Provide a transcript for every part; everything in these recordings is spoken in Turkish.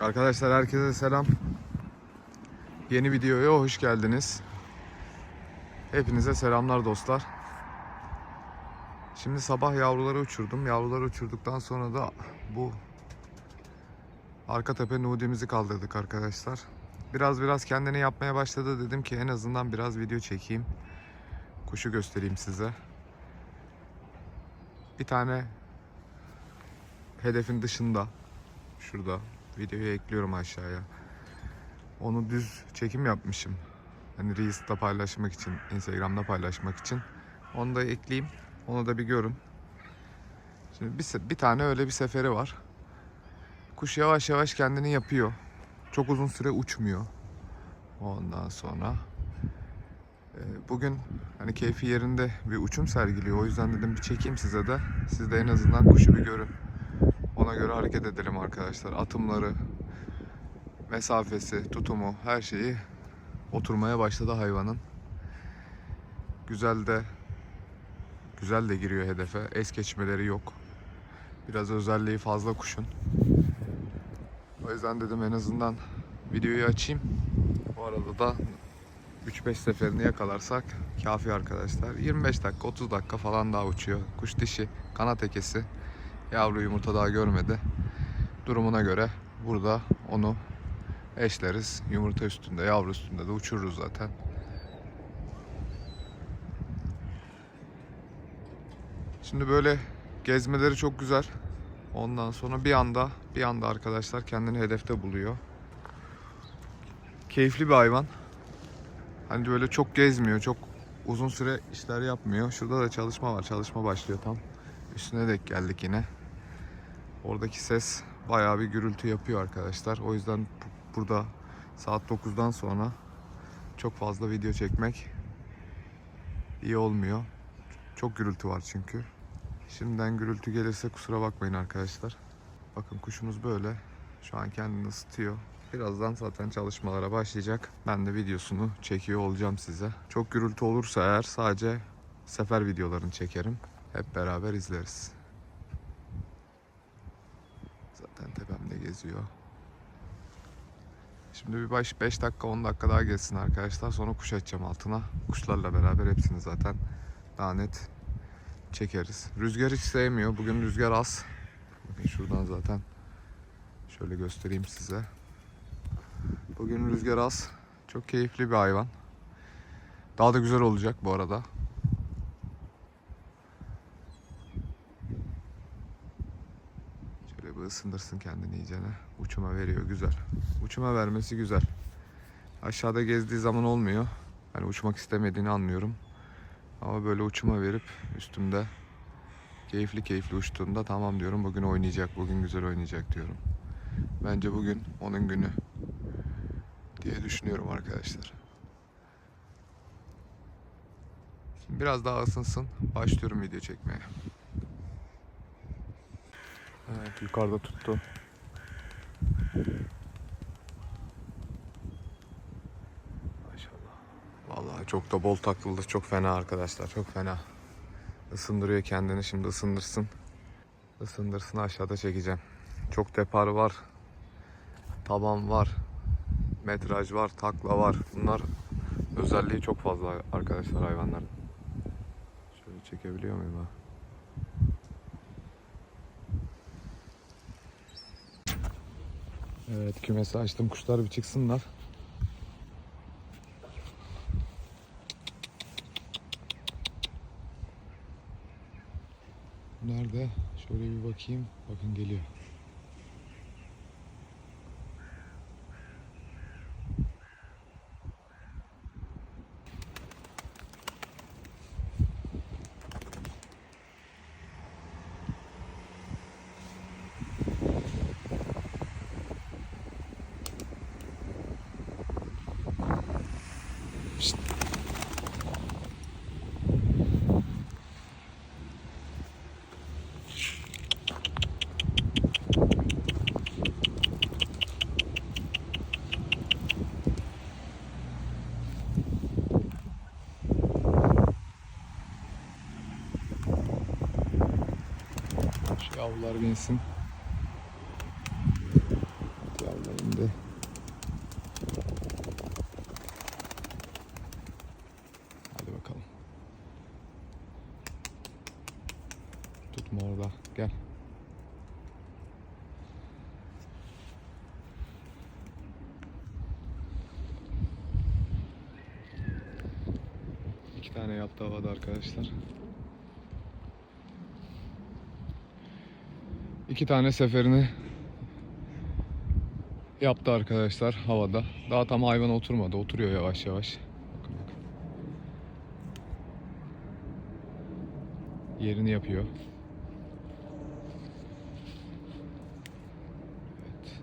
Arkadaşlar herkese selam. Yeni videoya hoş geldiniz. Hepinize selamlar dostlar. Şimdi sabah yavruları uçurdum. Yavruları uçurduktan sonra da bu arka tepe nudimizi kaldırdık arkadaşlar. Biraz biraz kendini yapmaya başladı. Dedim ki en azından biraz video çekeyim. Kuşu göstereyim size. Bir tane hedefin dışında şurada videoyu ekliyorum aşağıya. Onu düz çekim yapmışım. Hani Reels'ta paylaşmak için, Instagram'da paylaşmak için. Onu da ekleyeyim. Onu da bir görün. Şimdi bir, bir tane öyle bir seferi var. Kuş yavaş yavaş kendini yapıyor. Çok uzun süre uçmuyor. Ondan sonra e, bugün hani keyfi yerinde bir uçum sergiliyor. O yüzden dedim bir çekeyim size de. Siz de en azından kuşu bir görün. Ona göre hareket edelim arkadaşlar. Atımları, mesafesi, tutumu, her şeyi oturmaya başladı hayvanın. Güzel de güzel de giriyor hedefe. Es geçmeleri yok. Biraz özelliği fazla kuşun. O yüzden dedim en azından videoyu açayım. Bu arada da 3-5 seferini yakalarsak kafi arkadaşlar. 25 dakika 30 dakika falan daha uçuyor. Kuş dişi kanat ekesi. Yavru yumurta daha görmedi. Durumuna göre burada onu eşleriz. Yumurta üstünde, yavru üstünde de uçururuz zaten. Şimdi böyle gezmeleri çok güzel. Ondan sonra bir anda bir anda arkadaşlar kendini hedefte buluyor. Keyifli bir hayvan. Hani böyle çok gezmiyor, çok uzun süre işler yapmıyor. Şurada da çalışma var. Çalışma başlıyor tam. Üstüne denk geldik yine. Oradaki ses bayağı bir gürültü yapıyor arkadaşlar. O yüzden bu- burada saat 9'dan sonra çok fazla video çekmek iyi olmuyor. Çok gürültü var çünkü. Şimdiden gürültü gelirse kusura bakmayın arkadaşlar. Bakın kuşumuz böyle. Şu an kendini ısıtıyor. Birazdan zaten çalışmalara başlayacak. Ben de videosunu çekiyor olacağım size. Çok gürültü olursa eğer sadece sefer videolarını çekerim. Hep beraber izleriz. Zaten tepemde geziyor. Şimdi bir baş 5 dakika 10 dakika daha geçsin arkadaşlar. Sonra kuş açacağım altına. Kuşlarla beraber hepsini zaten daha net çekeriz. Rüzgar hiç sevmiyor. Bugün rüzgar az. Bakın şuradan zaten şöyle göstereyim size. Bugün rüzgar az. Çok keyifli bir hayvan. Daha da güzel olacak bu arada. Şöyle bir ısındırsın kendini iyicene. Uçuma veriyor güzel. Uçuma vermesi güzel. Aşağıda gezdiği zaman olmuyor. Hani uçmak istemediğini anlıyorum. Ama böyle uçuma verip üstümde keyifli keyifli uçtuğunda tamam diyorum bugün oynayacak, bugün güzel oynayacak diyorum. Bence bugün onun günü diye düşünüyorum arkadaşlar. Şimdi biraz daha ısınsın. Başlıyorum video çekmeye. Evet yukarıda tuttu. Maşallah. Vallahi çok da bol takıldı. Çok fena arkadaşlar. Çok fena. Isındırıyor kendini. Şimdi ısındırsın. Isındırsın aşağıda çekeceğim. Çok depar var. Taban var. Metraj var. Takla var. Bunlar özelliği çok fazla arkadaşlar hayvanların. Şöyle çekebiliyor muyum ha? Evet kümesi açtım. Kuşlar bir çıksınlar. Nerede? Şöyle bir bakayım. Bakın geliyor. Yavrular binsin. Yavrular indi. Hadi bakalım. Tutma orada. Gel. İki tane yaptı havada arkadaşlar. İki tane seferini yaptı arkadaşlar havada. Daha tam hayvan oturmadı. Oturuyor yavaş yavaş. Bakın bakın. Yerini yapıyor. Evet.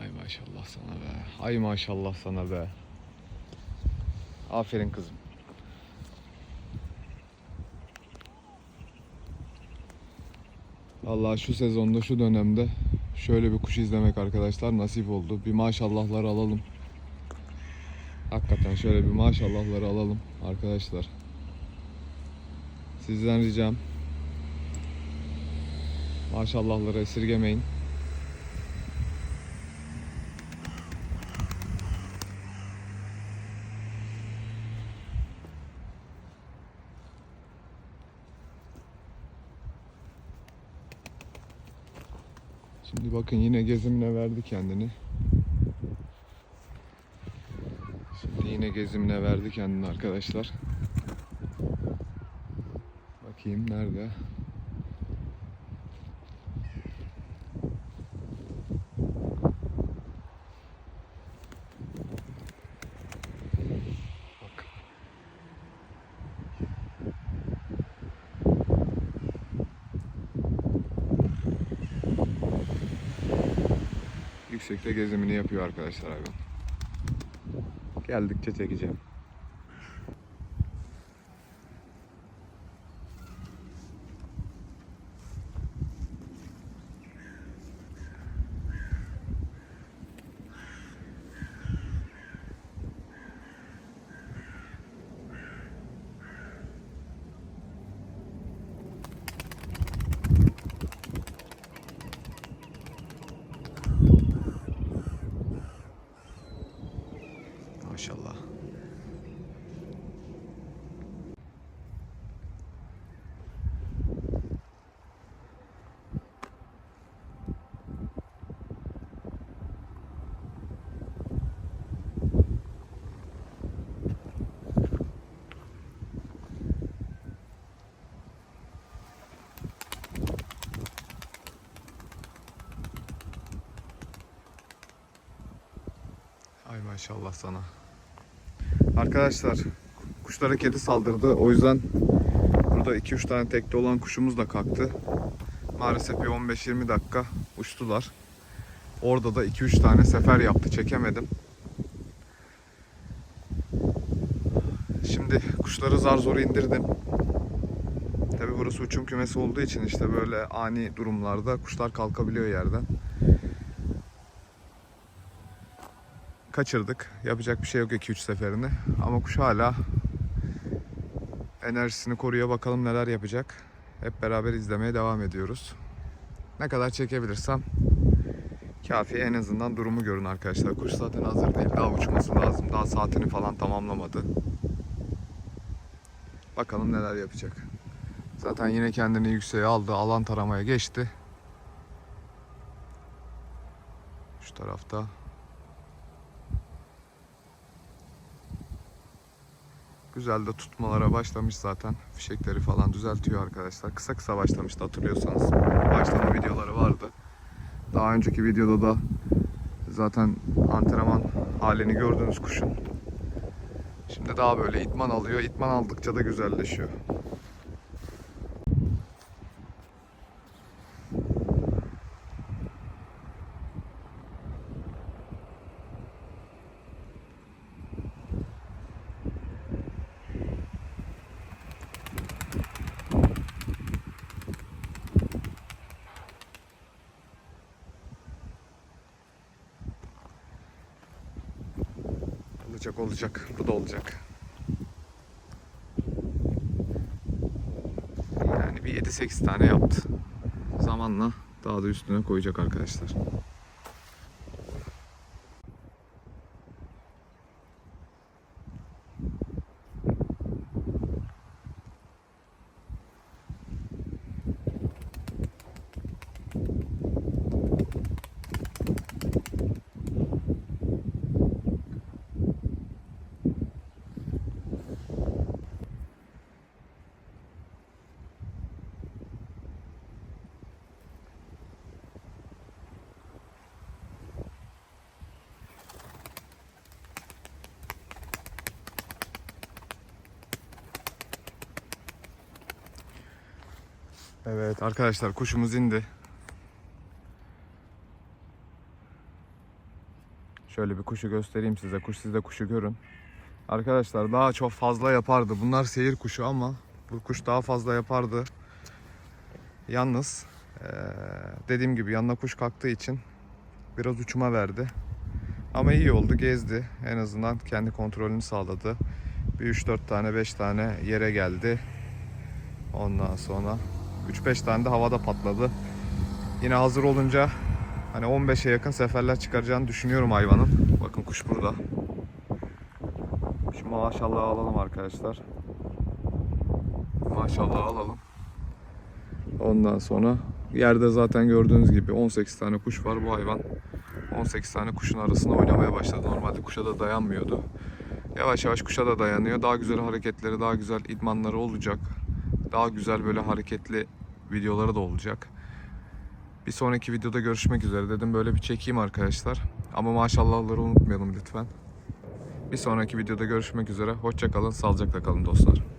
Ay maşallah sana be. Ay maşallah sana be. Aferin kızım. Vallahi şu sezonda şu dönemde şöyle bir kuş izlemek arkadaşlar nasip oldu. Bir maşallahları alalım. Hakikaten şöyle bir maşallahları alalım arkadaşlar. Sizden ricam maşallahları esirgemeyin. Şimdi bakın yine gezimine verdi kendini. Şimdi yine gezimine verdi kendini arkadaşlar. Bakayım nerede? Yüksekte gezimini yapıyor arkadaşlar hayvan. Geldikçe çekeceğim. Maşallah. Ay maşallah sana. Arkadaşlar kuşlara kedi saldırdı. O yüzden burada 2-3 tane tekte olan kuşumuz da kalktı. Maalesef bir 15-20 dakika uçtular. Orada da 2-3 tane sefer yaptı. Çekemedim. Şimdi kuşları zar zor indirdim. Tabi burası uçum kümesi olduğu için işte böyle ani durumlarda kuşlar kalkabiliyor yerden. Kaçırdık. Yapacak bir şey yok 2-3 seferini. Ama kuş hala enerjisini koruyor. Bakalım neler yapacak. Hep beraber izlemeye devam ediyoruz. Ne kadar çekebilirsem kafi en azından durumu görün arkadaşlar. Kuş zaten hazır değil. Daha uçması lazım. Daha saatini falan tamamlamadı. Bakalım neler yapacak. Zaten yine kendini yükseğe aldı. Alan taramaya geçti. Şu tarafta Güzel de tutmalara başlamış zaten. Fişekleri falan düzeltiyor arkadaşlar. Kısa kısa başlamıştı hatırlıyorsanız. Başlama videoları vardı. Daha önceki videoda da zaten antrenman halini gördünüz kuşun. Şimdi daha böyle itman alıyor. İtman aldıkça da güzelleşiyor. Olacak olacak. Bu da olacak. Yani bir 7-8 tane yaptı. Zamanla daha da üstüne koyacak arkadaşlar. Evet arkadaşlar kuşumuz indi. Şöyle bir kuşu göstereyim size. Kuş siz de kuşu görün. Arkadaşlar daha çok fazla yapardı. Bunlar seyir kuşu ama bu kuş daha fazla yapardı. Yalnız dediğim gibi yanına kuş kalktığı için biraz uçuma verdi. Ama iyi oldu gezdi. En azından kendi kontrolünü sağladı. Bir 3-4 tane 5 tane yere geldi. Ondan sonra 3-5 tane de havada patladı. Yine hazır olunca hani 15'e yakın seferler çıkaracağını düşünüyorum hayvanın. Bakın kuş burada. Şu maşallah alalım arkadaşlar. Maşallah alalım. Ondan sonra yerde zaten gördüğünüz gibi 18 tane kuş var bu hayvan. 18 tane kuşun arasında oynamaya başladı. Normalde kuşa da dayanmıyordu. Yavaş yavaş kuşa da dayanıyor. Daha güzel hareketleri, daha güzel idmanları olacak. Daha güzel böyle hareketli videoları da olacak. Bir sonraki videoda görüşmek üzere dedim böyle bir çekeyim arkadaşlar. Ama maşallahları unutmayalım lütfen. Bir sonraki videoda görüşmek üzere. Hoşça kalın, sağlıcakla kalın dostlar.